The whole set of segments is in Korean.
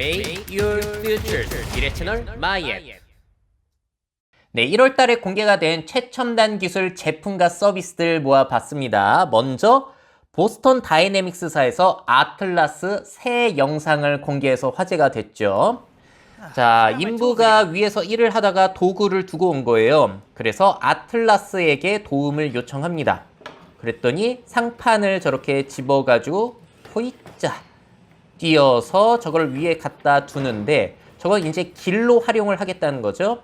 Make your future 미래 채널 마이앱 네, 1월 달에 공개가 된 최첨단 기술 제품과 서비스들 모아봤습니다. 먼저 보스턴 다이내믹스사에서 아틀라스 새 영상을 공개해서 화제가 됐죠. 자, 인부가 위에서 일을 하다가 도구를 두고 온 거예요. 그래서 아틀라스에게 도움을 요청합니다. 그랬더니 상판을 저렇게 집어가지고 호이자 띄어서 저걸 위에 갖다 두는데 저건 이제 길로 활용을 하겠다는 거죠.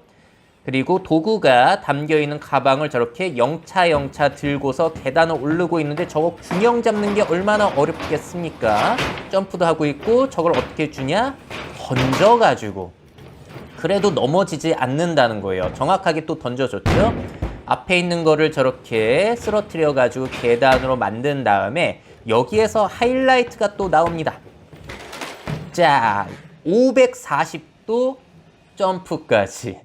그리고 도구가 담겨 있는 가방을 저렇게 영차 영차 들고서 계단을 오르고 있는데 저거 균형 잡는 게 얼마나 어렵겠습니까? 점프도 하고 있고 저걸 어떻게 주냐? 던져 가지고 그래도 넘어지지 않는다는 거예요. 정확하게 또 던져줬죠. 앞에 있는 거를 저렇게 쓰러뜨려 가지고 계단으로 만든 다음에 여기에서 하이라이트가 또 나옵니다. 자, 540도 점프까지.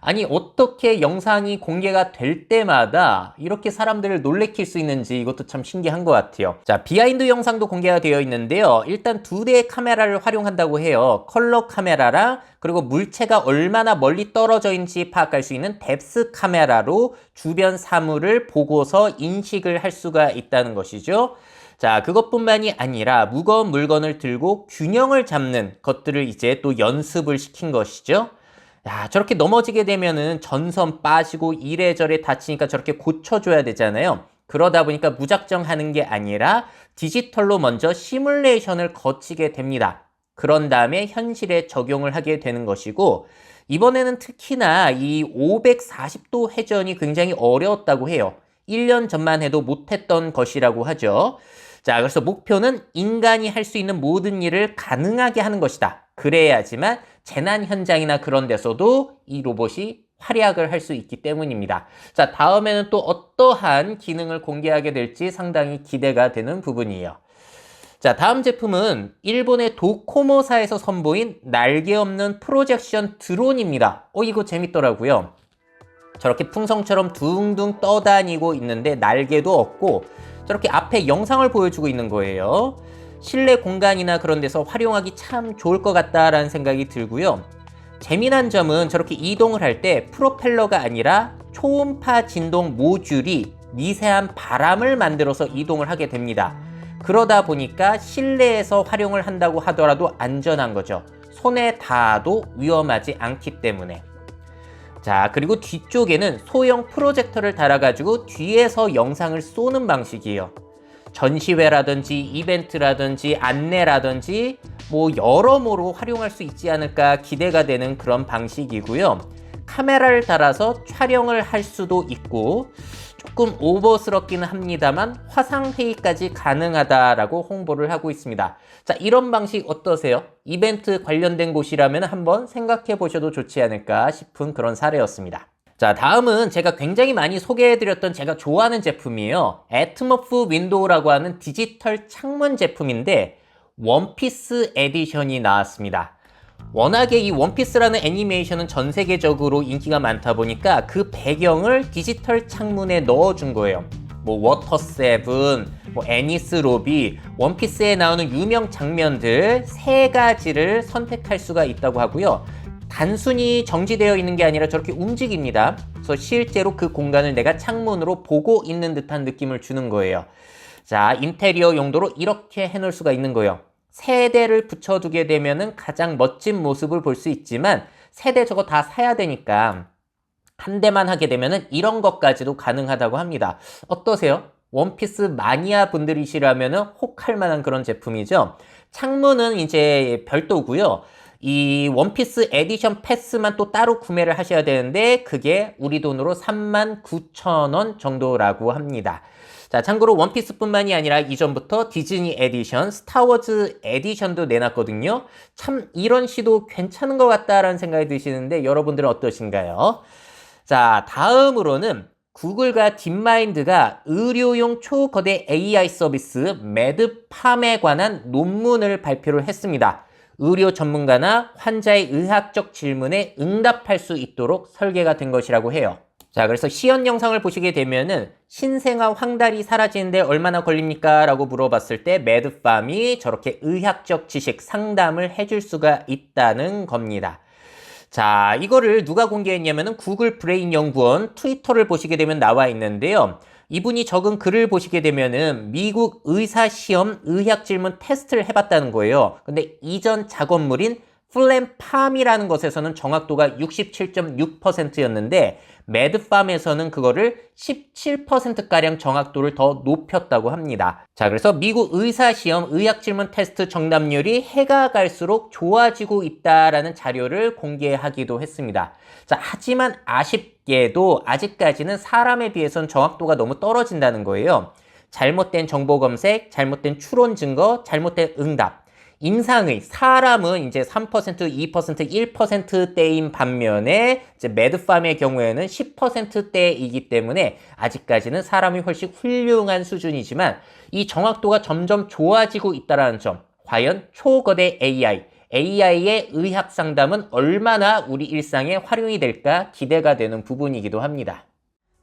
아니, 어떻게 영상이 공개가 될 때마다 이렇게 사람들을 놀래킬 수 있는지 이것도 참 신기한 것 같아요. 자, 비하인드 영상도 공개가 되어 있는데요. 일단 두 대의 카메라를 활용한다고 해요. 컬러 카메라랑 그리고 물체가 얼마나 멀리 떨어져 있는지 파악할 수 있는 뎁스 카메라로 주변 사물을 보고서 인식을 할 수가 있다는 것이죠. 자, 그것뿐만이 아니라 무거운 물건을 들고 균형을 잡는 것들을 이제 또 연습을 시킨 것이죠. 야, 저렇게 넘어지게 되면은 전선 빠지고 이래저래 다치니까 저렇게 고쳐줘야 되잖아요. 그러다 보니까 무작정 하는 게 아니라 디지털로 먼저 시뮬레이션을 거치게 됩니다. 그런 다음에 현실에 적용을 하게 되는 것이고, 이번에는 특히나 이 540도 회전이 굉장히 어려웠다고 해요. 1년 전만 해도 못했던 것이라고 하죠. 자, 그래서 목표는 인간이 할 수 있는 모든 일을 가능하게 하는 것이다. 그래야지만 재난 현장이나 그런 데서도 이 로봇이 활약을 할 수 있기 때문입니다. 자, 다음에는 또 어떠한 기능을 공개하게 될지 상당히 기대가 되는 부분이에요. 자, 다음 제품은 일본의 도코모사에서 선보인 날개 없는 프로젝션 드론입니다. 어, 이거 재밌더라고요. 저렇게 풍선처럼 둥둥 떠다니고 있는데 날개도 없고 저렇게 앞에 영상을 보여주고 있는 거예요. 실내 공간이나 그런 데서 활용하기 참 좋을 것 같다라는 생각이 들고요. 재미난 점은 저렇게 이동을 할 때 프로펠러가 아니라 초음파 진동 모듈이 미세한 바람을 만들어서 이동을 하게 됩니다. 그러다 보니까 실내에서 활용을 한다고 하더라도 안전한 거죠. 손에 닿아도 위험하지 않기 때문에. 자, 그리고 뒤쪽에는 소형 프로젝터를 달아가지고 뒤에서 영상을 쏘는 방식이에요. 전시회라든지 이벤트라든지 안내라든지 뭐 여러모로 활용할 수 있지 않을까 기대가 되는 그런 방식이고요. 카메라를 달아서 촬영을 할 수도 있고 조금 오버스럽기는 합니다만 화상회의까지 가능하다라고 홍보를 하고 있습니다. 자, 이런 방식 어떠세요? 이벤트 관련된 곳이라면 한번 생각해 보셔도 좋지 않을까 싶은 그런 사례였습니다. 자, 다음은 제가 굉장히 많이 소개해드렸던 제가 좋아하는 제품이에요. 애트머프 윈도우라고 하는 디지털 창문 제품인데 원피스 에디션이 나왔습니다. 워낙에 이 원피스라는 애니메이션은 전 세계적으로 인기가 많다 보니까 그 배경을 디지털 창문에 넣어준 거예요. 뭐 워터 세븐, 뭐 애니스 로비, 원피스에 나오는 유명 장면들 세 가지를 선택할 수가 있다고 하고요. 단순히 정지되어 있는 게 아니라 저렇게 움직입니다. 그래서 실제로 그 공간을 내가 창문으로 보고 있는 듯한 느낌을 주는 거예요. 자, 인테리어 용도로 이렇게 해놓을 수가 있는 거예요. 세대를 붙여두게 되면은 가장 멋진 모습을 볼 수 있지만 세대 저거 다 사야 되니까 한 대만 하게 되면은 이런 것까지도 가능하다고 합니다. 어떠세요? 원피스 마니아 분들이시라면은 혹할 만한 그런 제품이죠. 창문은 이제 별도고요. 이 원피스 에디션 패스만 또 따로 구매를 하셔야 되는데 그게 우리 돈으로 39,000원 정도라고 합니다. 자, 참고로 원피스뿐만이 아니라 이전부터 디즈니 에디션, 스타워즈 에디션도 내놨거든요. 참 이런 시도 괜찮은 것 같다라는 생각이 드시는데 여러분들은 어떠신가요? 자, 다음으로는 구글과 딥마인드가 의료용 초거대 AI 서비스 매드팜에 관한 논문을 발표를 했습니다. 의료 전문가나 환자의 의학적 질문에 응답할 수 있도록 설계가 된 것이라고 해요. 자, 그래서 시연 영상을 보시게 되면은 신생아 황달이 사라지는데 얼마나 걸립니까? 라고 물어봤을 때 매드팜이 저렇게 의학적 지식 상담을 해줄 수가 있다는 겁니다. 자, 이거를 누가 공개했냐면은 구글 브레인 연구원 트위터를 보시게 되면 나와 있는데요. 이분이 적은 글을 보시게 되면은 미국 의사 시험 의학 질문 테스트를 해봤다는 거예요. 근데 이전 작업물인 플랜팜이라는 것에서는 정확도가 67.6%였는데 매드팜에서는 그거를 17%가량 정확도를 더 높였다고 합니다. 자, 그래서 미국 의사시험 의학질문 테스트 정답률이 해가 갈수록 좋아지고 있다라는 자료를 공개하기도 했습니다. 자, 하지만 아쉽게도 아직까지는 사람에 비해서는 정확도가 너무 떨어진다는 거예요. 잘못된 정보 검색, 잘못된 추론 증거, 잘못된 응답. 임상의 사람은 이제 3%, 2%, 1%대인 반면에 이제 매드팜의 경우에는 10%대이기 때문에 아직까지는 사람이 훨씬 훌륭한 수준이지만 이 정확도가 점점 좋아지고 있다는 점. 과연 초거대 AI, AI의 의학 상담은 얼마나 우리 일상에 활용이 될까 기대가 되는 부분이기도 합니다.